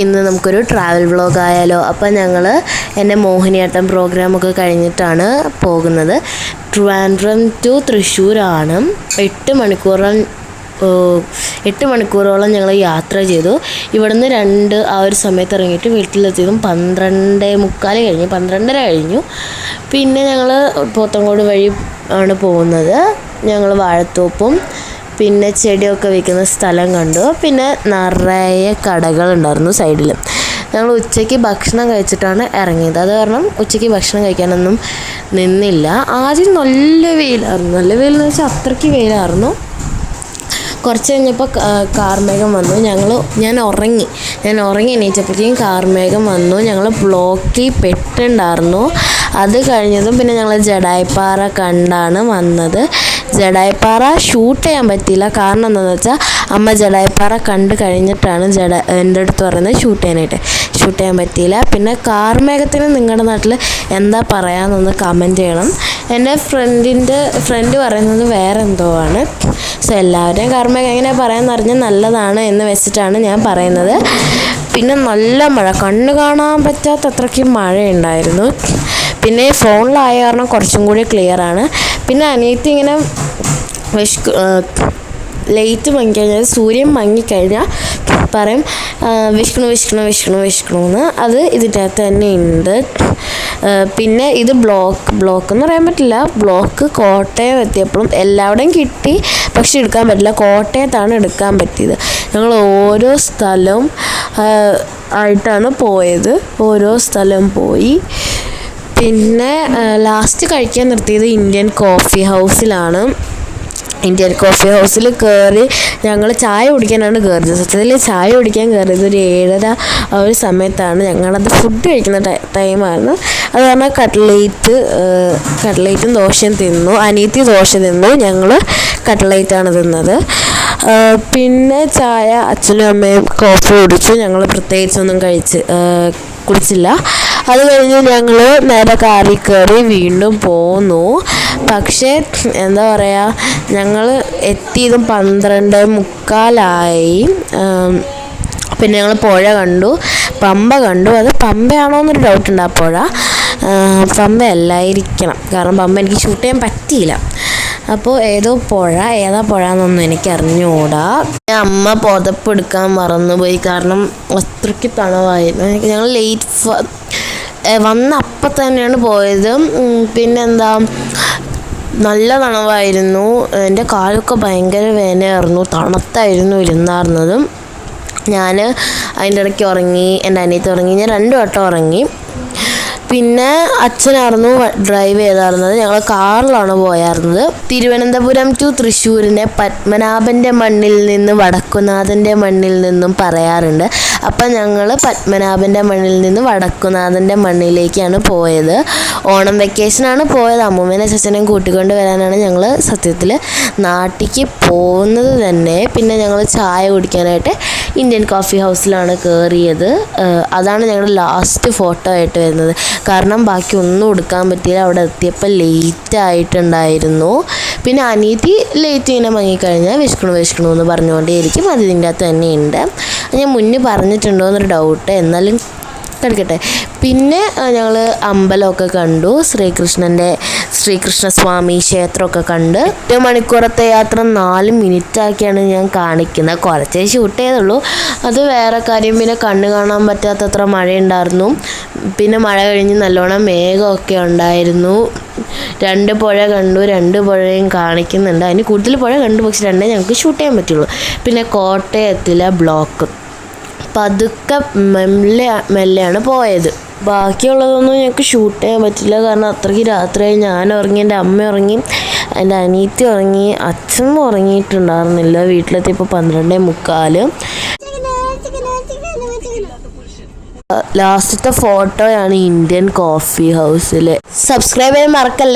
ഇന്ന് നമുക്കൊരു travel vlog ആയാലോ. അപ്പം ഞങ്ങൾ എന്റെ മോഹിനിയാട്ടം പ്രോഗ്രാമൊക്കെ കഴിഞ്ഞിട്ടാണ് പോകുന്നത്. ട്രിവാൻഡ്രം ടു തൃശ്ശൂരാണ്. എട്ട് മണിക്കൂറോളം എട്ട് മണിക്കൂറോളം ഞങ്ങൾ യാത്ര ചെയ്തു. ഇവിടുന്ന് രണ്ട് ആ ഒരു സമയത്ത് ഇറങ്ങിയിട്ട് വീട്ടിലെത്തിയതും പന്ത്രണ്ട് മുക്കാൽ കഴിഞ്ഞു. പന്ത്രണ്ടര കഴിഞ്ഞു. പിന്നെ ഞങ്ങൾ പോത്തങ്കോട് വഴി ആണ് പോകുന്നത്. ഞങ്ങൾ വാഴത്തോപ്പും പിന്നെ ചെടിയൊക്കെ വിൽക്കുന്ന സ്ഥലം കണ്ടു. പിന്നെ നിറയെ കടകളുണ്ടായിരുന്നു സൈഡിൽ ഞങ്ങൾ ഉച്ചയ്ക്ക് ഭക്ഷണം കഴിച്ചിട്ടാണ് ഇറങ്ങിയത്. അത് കാരണം ഉച്ചയ്ക്ക് ഭക്ഷണം കഴിക്കാനൊന്നും നിന്നില്ല. ആദ്യം നല്ല വെയിലായിരുന്നു. നല്ല വെയിലെന്ന് വെച്ചാൽ അത്രയ്ക്ക് വെയിലായിരുന്നു. കുറച്ച് കഴിഞ്ഞപ്പോൾ കാർമേഘം വന്നു. ഞങ്ങൾ ഞാൻ ഉറങ്ങി. ഞാൻ ഉറങ്ങി എണീച്ചപ്പോഴത്തേക്കും കാർമേഘം വന്നു. ഞങ്ങൾ ബ്ലോക്കിൽ പെട്ടുണ്ടായിരുന്നു. അത് കഴിഞ്ഞതും പിന്നെ ഞങ്ങൾ ജഡായിപ്പാറ കണ്ടാണ് വന്നത്. ജഡായിപ്പാറ ഷൂട്ട് ചെയ്യാൻ പറ്റിയില്ല. കാരണം എന്താണെന്ന് വെച്ചാൽ അമ്മ ജഡായിപ്പാറ കണ്ട് കഴിഞ്ഞിട്ടാണ് ജഡ എന്റെ അടുത്ത് പറയുന്നത് ഷൂട്ട് ചെയ്യാനായിട്ട്. ഷൂട്ട് ചെയ്യാൻ പറ്റിയില്ല. പിന്നെ കാർമേഘത്തിന് നിങ്ങളുടെ നാട്ടിൽ എന്താ പറയാമെന്നൊന്ന് കമന്റ് ചെയ്യണം. എന്റെ ഫ്രണ്ടിന്റെ ഫ്രണ്ട് പറയുന്നത് വേറെ എന്തോ ആണ്. സോ എല്ലാവരെയും കാർമേഘം എങ്ങനെ പറയാമെന്ന് അറിഞ്ഞാൽ നല്ലതാണ് എന്ന് വെച്ചിട്ടാണ് ഞാൻ പറയുന്നത്. പിന്നെ നല്ല മഴ. കണ്ണ് കാണാൻ പറ്റാത്ത അത്രയ്ക്ക് മഴയുണ്ടായിരുന്നു. പിന്നെ ഫോണിലായ കാരണം കുറച്ചും കൂടി ക്ലിയർ ആണ്. പിന്നെ അനിയത്തി ഇങ്ങനെ വിഷ്കു ലൈറ്റ് മങ്ങിക്കഴിഞ്ഞാൽ സൂര്യൻ മങ്ങിക്കഴിഞ്ഞാൽ പറയും വിഷ്ണു വിഷ്ണു വിഷ്ണു വിഷ്ണു എന്ന്. അത് ഇതിന്റെ അകത്ത് തന്നെ ഉണ്ട് പിന്നെ ഇത് ബ്ലോക്ക് ബ്ലോക്ക് എന്ന് പറയാൻ പറ്റില്ല. ബ്ലോക്ക് കോട്ടയം എത്തിയപ്പോഴും എല്ലാവിടെയും കിട്ടി. പക്ഷെ എടുക്കാൻ പറ്റില്ല. കോട്ടയത്താണ് എടുക്കാൻ പറ്റിയത്. ഞങ്ങൾ ഓരോ സ്ഥലവും ആയിട്ടാണ് പോയത്. ഓരോ സ്ഥലം പോയി. പിന്നെ ലാസ്റ്റ് കഴിക്കാൻ നിർത്തിയത് ഇന്ത്യൻ കോഫി ഹൗസിലാണ് ഇന്ത്യൻ കോഫി ഹൗസിൽ കയറി ഞങ്ങൾ ചായ കുടിക്കാനാണ് കയറിയത് സത്യത്തിൽ ചായ കുടിക്കാൻ കയറിയത് ഒരു ഏഴര ആ ഒരു സമയത്താണ്. ഞങ്ങളത് ഫുഡ് കഴിക്കുന്ന ടൈമായിരുന്നു അത് പറഞ്ഞാൽ കട്ട്ലേറ്റ് കട്ട്ലേറ്റും ദോശയും തിന്നു. അനീത്തി ദോശ തിന്നു. ഞങ്ങൾ കട്ട്ലേറ്റാണ് തിന്നത്. പിന്നെ ചായ അച്ഛനും അമ്മയും കോഫി കുടിച്ചു. ഞങ്ങൾ പ്രത്യേകിച്ചൊന്നും കഴിച്ച് കുടിച്ചില്ല. അത് കഴിഞ്ഞ് ഞങ്ങൾ നേരെ കാറിൽ കയറി വീണ്ടും പോന്നു. പക്ഷേ എന്താ പറയുക ഞങ്ങൾ എത്തിയതും പന്ത്രണ്ട് മുക്കാലായി. പിന്നെ ഞങ്ങൾ പുഴ കണ്ടു പമ്പ കണ്ടു. അത് പമ്പയാണോ എന്നൊരു ഡൗട്ട് ഉണ്ട് ആ പുഴ. ആ, പമ്പ അല്ലായിരിക്കണം. കാരണം പമ്പ എനിക്ക് ഷൂട്ട് ചെയ്യാൻ പറ്റിയില്ല. അപ്പോൾ ഏതോ പുഴ ഏതാ പുഴ എന്നൊന്നും എനിക്ക് അറിഞ്ഞുകൂടാ അമ്മ പുതപ്പ് എടുക്കാൻ മറന്നുപോയി. കാരണം അത്രയ്ക്ക് തണവായിരുന്നു ഞങ്ങൾ ലേറ്റ് വന്ന അപ്പം തന്നെയാണ് പോയത്. പിന്നെ പിന്നെന്താ? നല്ല തണവായിരുന്നു. എന്റെ കാലൊക്കെ ഭയങ്കര വേനയായിരുന്നു. തണുത്തായിരുന്നു ഇരുന്നായിരുന്നതും ഞാൻ അതിന്റെ ഇടയ്ക്ക് ഉറങ്ങി എന്റെ അനിയത്തി ഉറങ്ങി ഞാൻ രണ്ട് വട്ടം ഉറങ്ങി. പിന്നെ അച്ഛനായിരുന്നു ഡ്രൈവ് ചെയ്തായിരുന്നത് ഞങ്ങൾ കാറിലാണ് പോയായിരുന്നത് തിരുവനന്തപുരം ടു തൃശ്ശൂരിനെ പത്മനാഭന്റെ മണ്ണിൽ നിന്ന് വടക്കുനാഥന്റെ മണ്ണിൽ നിന്നും പറയാറുണ്ട്. അപ്പം ഞങ്ങൾ പത്മനാഭന്റെ മണ്ണിൽ നിന്ന് വടക്കുനാഥന്റെ മണ്ണിലേക്കാണ് പോയത്. ഓണം വെക്കേഷനാണ് പോയത്. അമ്മൂമ്മേനെ അച്ഛനെയും കൂട്ടിക്കൊണ്ട് വരാനാണ് ഞങ്ങൾ സത്യത്തിൽ നാട്ടിലേക്ക് പോകുന്നത് തന്നെ. പിന്നെ ഞങ്ങൾ ചായ കുടിക്കാനായിട്ട് ഇന്ത്യൻ കോഫി ഹൗസിലാണ് കയറിയത് അതാണ് ഞങ്ങളുടെ ലാസ്റ്റ് ഫോട്ടോ ആയിട്ട് വരുന്നത്. കാരണം ബാക്കി ഒന്നും എടുക്കാൻ പറ്റിയില്ല. അവിടെ എത്തിയപ്പോൾ ലേറ്റ് ആയിട്ടുണ്ടായിരുന്നു. പിന്നെ അനീതി ലേറ്റ് ഇങ്ങനെ മങ്ങിക്കഴിഞ്ഞാൽ വിഷ്ണു വിഷ്ണു എന്ന് പറഞ്ഞുകൊണ്ടേയിരിക്കും. അത് ഇതിന്റെ അകത്ത് തന്നെയുണ്ട് അത് ഞാൻ മുന്നേ പറഞ്ഞിട്ടുണ്ടോ എന്നൊരു ഡൗട്ട് എന്നാലും കിടക്കട്ടെ പിന്നെ ഞങ്ങൾ അമ്പലമൊക്കെ കണ്ടു. ശ്രീകൃഷ്ണന്റെ ശ്രീകൃഷ്ണസ്വാമി ക്ഷേത്രമൊക്കെ കണ്ട്. എട്ട് മണിക്കൂറത്തെ യാത്ര നാല് മിനിറ്റ് ആക്കിയാണ് ഞാൻ കാണിക്കുന്നത്. കുറച്ചേ ഷൂട്ട് ചെയ്തുള്ളൂ അത് വേറെ കാര്യം. പിന്നെ കണ്ണ് കാണാൻ പറ്റാത്തത്ര മഴയുണ്ടായിരുന്നു. പിന്നെ മഴ കഴിഞ്ഞ് നല്ലോണം മേഘമൊക്കെ ഉണ്ടായിരുന്നു. രണ്ട് പുഴ കണ്ടു രണ്ട് പുഴയും കാണിക്കുന്നുണ്ട്. അതിന് കൂടുതൽ പുഴ കണ്ടു പക്ഷെ രണ്ടേ ഞങ്ങൾക്ക് ഷൂട്ട് ചെയ്യാൻ പറ്റുള്ളൂ. പിന്നെ കോട്ടയത്തിലെ ബ്ലോക്ക് പതുക്കെ മെല്ലെ മെല്ലെയാണ് പോയത്. ബാക്കിയുള്ളതൊന്നും ഞങ്ങൾക്ക് ഷൂട്ട് ചെയ്യാൻ പറ്റില്ല. കാരണം അത്രയ്ക്ക് രാത്രിയായി. ഞാൻ ഉറങ്ങി എന്റെ അമ്മ ഉറങ്ങി എന്റെ അനിയത്തി ഉറങ്ങി അച്ഛൻ ഉറങ്ങിയിട്ടുണ്ടായിരുന്നില്ല. വീട്ടിലെത്തിയപ്പോൾ പന്ത്രണ്ടേ മുക്കാൽ. ലാസ്റ്റത്തെ ഫോട്ടോയാണ് ഇന്ത്യൻ കോഫി ഹൗസിൽ സബ്സ്ക്രൈബ് ചെയ്യാൻ മറക്കല്ലേ?